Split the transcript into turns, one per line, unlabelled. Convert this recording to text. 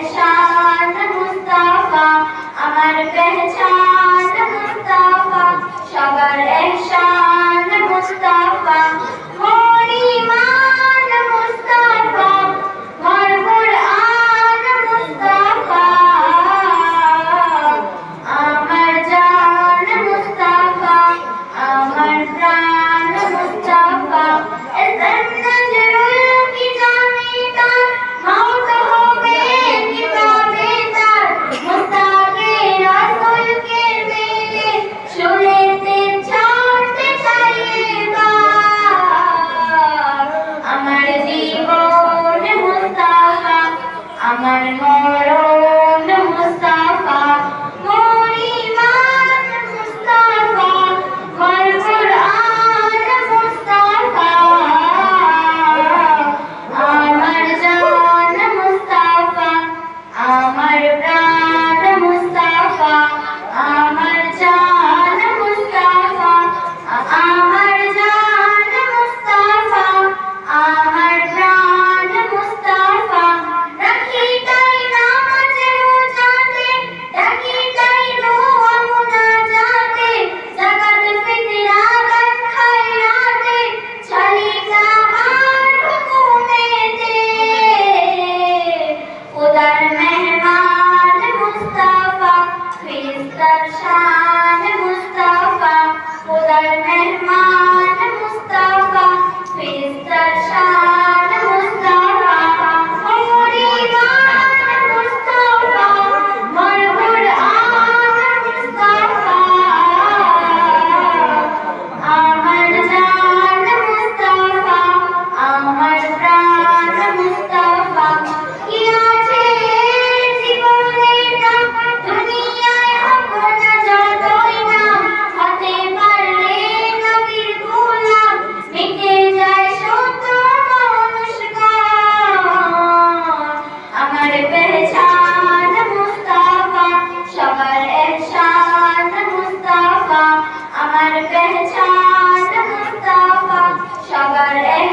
पहचान मुस्तफा अमर पहचान darshan আমার পেহচান মুস্তাফা সবার এক